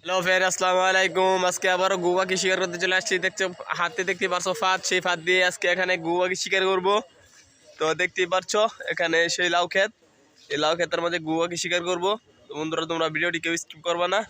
Hello ফের আসসালামু আলাইকুম। আজকে আবারও গুয়াকে শিকার করতে চলে আসছি। দেখছ হাতে দেখতে পারছ ফাঁদ, সেই ফাঁদ দিয়ে আজকে এখানে গুয়াকে শিকার করব। তো দেখতেই পারছ, এখানে সেই লাউ ক্ষেত। এই লাউ ক্ষেতের মধ্যে গুয়াকে শিকার করব। তো বন্ধুরা, তোমরা ভিডিওটি কেউ স্কিপ করবা না।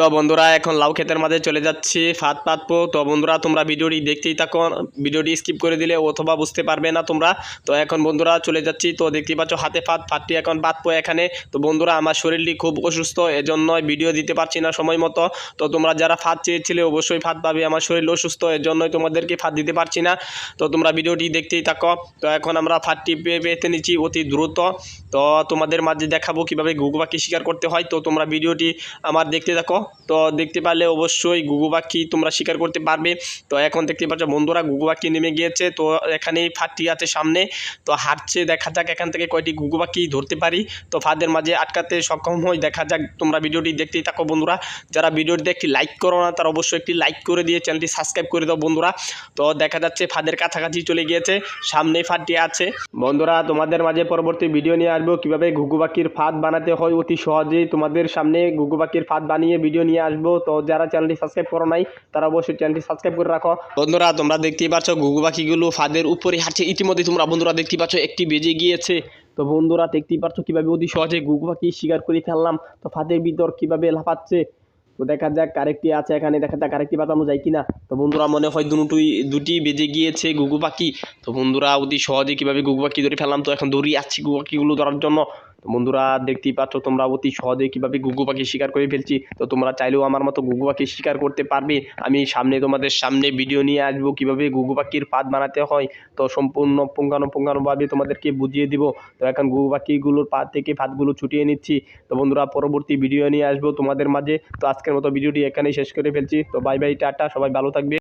তো বন্ধুরা, এখন লাউ ক্ষেতের মাঝে চলে যাচ্ছি, ফাঁদ পাতবো। তো বন্ধুরা, তোমরা ভিডিওটি দেখতেই থাকো, ভিডিওটি স্কিপ করে দিলে অথবা বুঝতে পারবে না তোমরা। তো এখন বন্ধুরা চলে যাচ্ছি, তো দেখতেই পাচ্ছ হাতে ফাঁদ, ফাঁদটি এখন পাতবো এখানে। তো বন্ধুরা, আমার শরীরটি খুব অসুস্থ এজন্য ভিডিও দিতে পারছি না সময় মতো। তো তোমরা যারা ফাঁদ চেয়েছিলে, অবশ্যই ফাঁদ পাবে, আমার শরীর অসুস্থ এর জন্যই তোমাদেরকে ফাঁদ দিতে পারছি না। তো তোমরা ভিডিওটি দেখতেই থাকো। তো এখন আমরা ফাঁদটি পে- পেতে নিচ্ছি অতি দ্রুত। তো তোমাদের মাঝে দেখাবো কীভাবে ঘুঘু পাখি শিকার করতে হয়। তো তোমরা ভিডিওটি আমার দেখতে থাকো। তো দেখতে পারলে অবশ্যই ঘুঘু পাখি তোমরা শিকার করতে পারবে। তো এখন দেখতে পাচ্ছ বন্ধুরা ঘুঘু পাখি নেমে গিয়েছে। তো এখানেই ফাঁদটি আছে সামনে। তো হাঁটছে, দেখা যাক এখান থেকে কয়টি ঘুঘু পাখি ধরতে পারি। তো ফাঁদের মাঝে আটকাতে সক্ষম হই, দেখা যাক তোমরা ভিডিওটি দেখতেই থাকো বন্ধুরা। যারা ভিডিওটিতে একটি লাইক করো না, তারা অবশ্যই একটি লাইক করে দিয়ে চ্যানেলটি সাবস্ক্রাইব করে দাও বন্ধুরা। তো দেখা যাচ্ছে ফাঁদের কাছাকাছি চলে গিয়েছে, সামনেই ফাঁদটি আছে। বন্ধুরা, তোমাদের মাঝে পরবর্তী ভিডিও নিয়ে আসব। কীভাবে ঘুঘু পাখির ফাঁদ বানাতে হয় অতি সহজেই তোমাদের সামনে ঘুঘু পাখির ফাঁদ বানিয়ে ভিডিও নিয়ে আসব। তো যারা চ্যানেলটি সাবস্ক্রাইব করো নাই, তারা অবশ্যই চ্যানেলটি সাবস্ক্রাইব করে রাখো। বন্ধুরা, তোমরা দেখতেই পাচ্ছ ঘুঘু পাখিগুলো ফাঁদের উপরে হাঁটছে। ইতিমধ্যে তোমরা বন্ধুরা দেখতেই পাচ্ছ একটি বেজে গিয়েছে। তো বন্ধুরা, দেখতেই পাচ্ছ কীভাবে অতি সহজে ঘুঘু পাখি শিকার করে ফেললাম। তো ফাঁদের ভিতর কীভাবে লাফাচ্ছে, তো দেখা যাক আরেকটি আছে এখানে। দেখা যাক আরেকটি বাতানো যায় কিনা। তো বন্ধুরা, মনে হয় দুটোই, দুটি বেজে গিয়েছে ঘুঘু পাখি। তো বন্ধুরা, অতি সহজে কীভাবে ঘুঘু পাখি ধরে ফেললাম। তো এখন দৌড়িয়ে আসছি ঘুঘু পাখিগুলো ধরার জন্য। তো বন্ধুরা দেখতেই পাচ্ছ তোমরা অতি সহজে কীভাবে গুগু পাখি শিকার করে ফেলছি। তো তোমরা চাইলেও আমার মতো ঘুঘু পাখি শিকার করতে পারবে। আমি সামনে তোমাদের সামনে ভিডিও নিয়ে আসব কীভাবে ঘুঘু পাখির ফাঁদ বানাতে হয়। তো সম্পূর্ণ পুঙ্খানুপুঙ্খানুভাবে তোমাদেরকে বুঝিয়ে দিব। তো এখন গুগু পাখিগুলোর পা থেকে ফাঁদগুলো ছুটিয়ে নিচ্ছি। তো বন্ধুরা পরবর্তী ভিডিও নিয়ে আসব তোমাদের মাঝে। তো আজকের মতো ভিডিওটি এখানেই শেষ করে ফেলছি। তো বাই বাই টাটা, সবাই ভালো থাকবে।